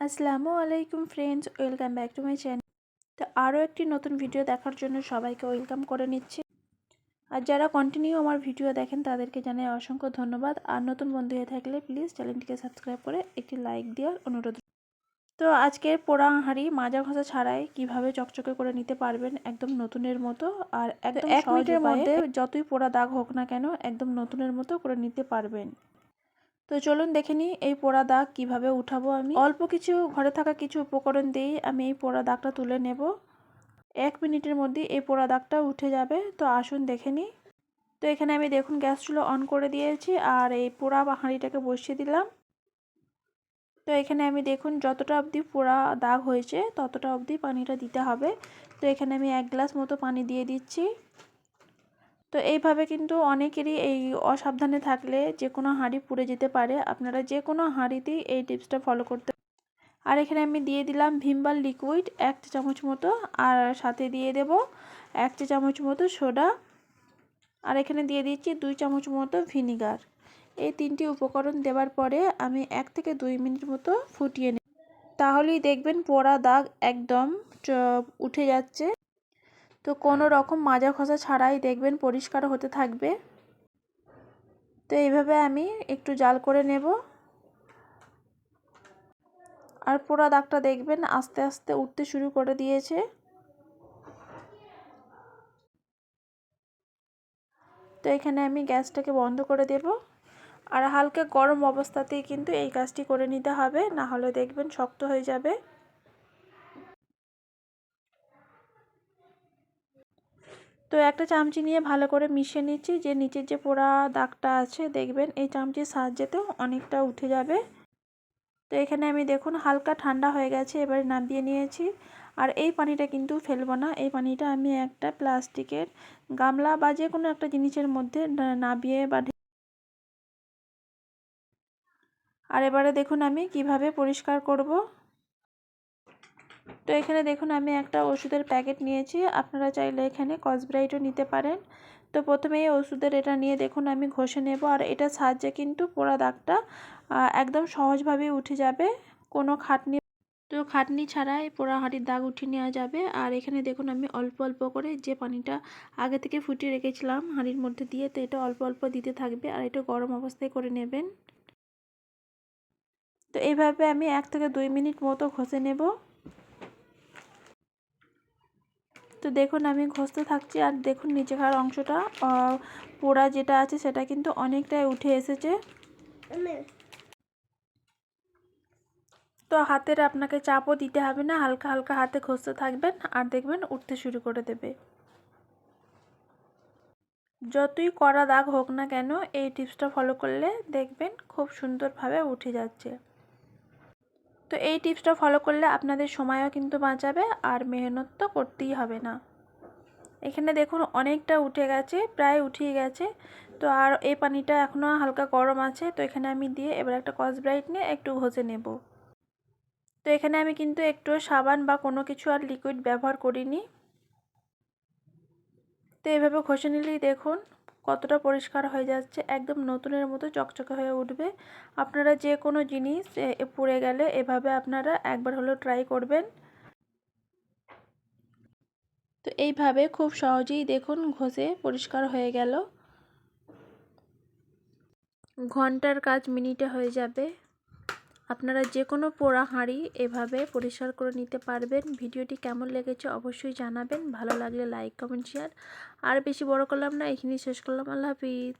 আসসালামু আলাইকুম friends welcome back to my channel. তো আরও একটি নতুন ভিডিও দেখার জন্য সবাইকে ওয়েলকাম করে নিচ্ছি। আর যারা কন্টিনিউ আমার ভিডিও দেখেন তাদেরকে জানাই অসংখ্য ধন্যবাদ। আর নতুন বন্ধু হয়ে থাকলে প্লিজ চ্যানেলটিকে সাবস্ক্রাইব করে একটি লাইক দেওয়ার অনুরোধ তো আজকের পোড়া হাঁড়ি মাজা ঘষা ছাড়াই কীভাবে চকচকে করে নিতে পারবেন একদম নতুনের মতো আর একদম এক মিনিটের মধ্যে যতই পোড়া দাগ হোক না কেন একদম নতুনের মতো করে নিতে পারবেন। তো চলুন দেখে নিই এই পোড়া দাগ কীভাবে উঠাবো আমি। অল্প কিছু ঘরে থাকা কিছু উপকরণ দিয়েই আমি এই পোড়া দাগটা তুলে নেব। এক মিনিটের মধ্যে এই পোড়া দাগটা উঠে যাবে। তো আসুন দেখে নিই। তো এখানে আমি দেখুন গ্যাস চুলো অন করে দিয়েছি আর এই পোড়া হাঁড়িটাকে বসিয়ে দিলাম। তো এখানে আমি দেখুন যতটা অবধি পোড়া দাগ হয়েছে ততটা অবধি পানিটা দিতে হবে। তো এখানে আমি এক গ্লাস মতো পানি দিয়ে দিচ্ছি। তো এইভাবে কিন্তু অনেকেরই এই অসাবধানে থাকলে যে কোনো হাঁড়ি পুড়ে যেতে পারে। আপনারা যে কোনো হাঁড়িতেই এই টিপসটা ফলো করতে আর এখানে আমি দিয়ে দিলাম ভিমবাল লিকুইড এক চা চামচ মতো, আর সাথে দিয়ে দেব এক চা চামচ মতো সোডা, আর এখানে দিয়ে দিচ্ছি দুই চামচ মতো ভিনিগার। এই তিনটি উপকরণ দেওয়ার পরে আমি এক থেকে দুই মিনিট মতো ফুটিয়ে নিই তাহলেই দেখবেন পোড়া দাগ একদম উঠে যাচ্ছে। তো কোনো রকম মাজা খসা ছাড়াই দেখবেন পরিষ্কার হতে থাকবে। তো এইভাবে আমি একটু জাল করে নেব। আর পোড়া দাগটা দেখবেন আস্তে আস্তে উঠতে শুরু করে দিয়েছে। তো এখানে আমি গ্যাসটাকে বন্ধ করে দেব। আর হালকা গরম অবস্থাতেই কিন্তু এই কাজটি করে নিতে হবে না হলে দেখবেন শক্ত হয়ে যাবে। তো একটা চামচি নিয়ে ভালো করে মিশিয়ে নিচ্ছি। যে নিচের যে পোড়া দাগটা আছে, দেখবেন এই চামচির সাহায্যেতেও অনেকটা উঠে যাবে। তো এখানে আমি দেখুন হালকা ঠান্ডা হয়ে গেছে, এবারে নামিয়ে নিয়েছি। আর এই পানিটা কিন্তু ফেলব না। এই পানিটা আমি একটা প্লাস্টিকের গামলা বা যে কোনো একটা জিনিসের মধ্যে নাবিয়ে বা আর এবারে দেখুন আমি কীভাবে পরিষ্কার করব। তো এখানে দেখুন, আমি একটা ওষুধের প্যাকেট নিয়েছি। আপনারা চাইলে এখানে কসব্রাইটও নিতে পারেন। তো প্রথমে এই ওষুধের এটা নিয়ে দেখুন, আমি ঘষে নেব। আর এটা সাহায্যে কিন্তু পোড়া দাগটা একদম সহজভাবেই উঠে যাবে। কোনো খাটনি, তো খাটনি ছাড়াই পোড়া হাঁড়ির দাগ উঠিয়ে নেওয়া যাবে। আর এখানে দেখুন, আমি অল্প অল্প করে যে পানিটা আগে থেকে ফুটিয়ে রেখেছিলাম হাঁড়ির মধ্যে দিয়ে, তো এটা অল্প অল্প দিতে থাকবে। আর এটা গরম অবস্থায় করে নেবেন। তো এইভাবে আমি এক থেকে দুই মিনিট মতো ঘষে নেব। তো দেখুন আমি ঘষতে থাকছি আর দেখুন নিচেকার অংশটা পোড়া যেটা আছে সেটা কিন্তু অনেকটাই উঠে এসেছে। তো হাতের আপনাকে চাপও দিতে হবে না হালকা হালকা হাতে ঘষতে থাকবেন আর দেখবেন উঠতে শুরু করে দেবে। যতই কড়া দাগ হোক না কেন এই টিপসটা ফলো করলে দেখবেন খুব সুন্দরভাবে উঠে যাচ্ছে। তো এই টিপসটা ফলো করলে আপনাদের সময়ও কিন্তু বাঁচাবে আর মেহনত তো করতেই হবে না। এখানে দেখুন অনেকটা উঠে গেছে, প্রায় উঠিয়ে গেছে। তো আর এই পানিটা এখনও হালকা গরম আছে, তো এখানে আমি দিয়ে এবার একটা কসব্রাইট নিয়ে একটু ঘষে নেব। তো এখানে আমি কিন্তু একটু সাবান বা কোনো কিছু আর লিকুইড ব্যবহার করিনি। তো এভাবে ঘষে নিলেই দেখুন কতটা পরিষ্কার হয়ে যাচ্ছে, একদম নতুনের মতো চকচকে হয়ে উঠবে। আপনারা যে কোনো জিনিস পুড়ে গেলে এভাবে আপনারা একবার হলেও ট্রাই করবেন। তো এইভাবে খুব সহজেই দেখুন ঘষে পরিষ্কার হয়ে গেল। ঘণ্টার কাজ মিনিটে হয়ে যাবে। আপনারা যে কোনো পোড়া হাঁড়ি এভাবে পরিষ্কার করে নিতে পারবেন। ভিডিওটি কেমন লেগেছে অবশ্যই জানাবেন। ভালো লাগলে লাইক, কমেন্ট, শেয়ার। আর বেশি বড় করলাম না, এখানেই শেষ করলাম। আল্লাহ হাফিজ।